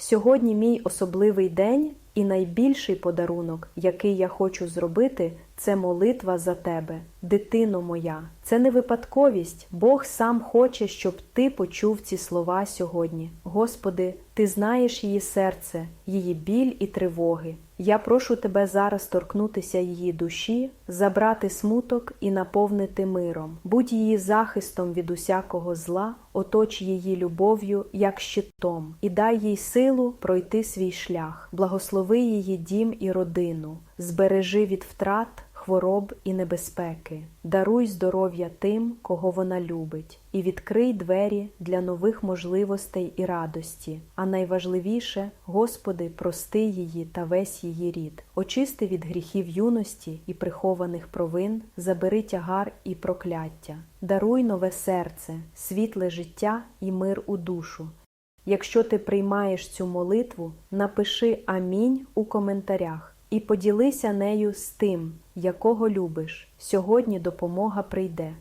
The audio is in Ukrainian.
Сьогодні мій особливий день і найбільший подарунок, який я хочу зробити, це молитва за тебе, дитино моя. Це не випадковість. Бог сам хоче, щоб ти почув ці слова сьогодні. Господи, ти знаєш її серце, її біль і тривоги. Я прошу тебе зараз торкнутися її душі, забрати смуток і наповнити миром. Будь її захистом від усякого зла, оточ її любов'ю, як щитом, і дай їй силу пройти свій шлях. Благослови її дім і родину, збережи від втрат. Хвороб і небезпеки, даруй здоров'я тим, кого вона любить, і відкрий двері для нових можливостей і радості. А найважливіше, Господи, прости її та весь її рід, очисти від гріхів юності і прихованих провин, забери тягар і прокляття, даруй нове серце, світле життя і мир у душу. Якщо ти приймаєш цю молитву, напиши Амінь у коментарях і поділися нею з тим, якого любиш. Сьогодні допомога прийде.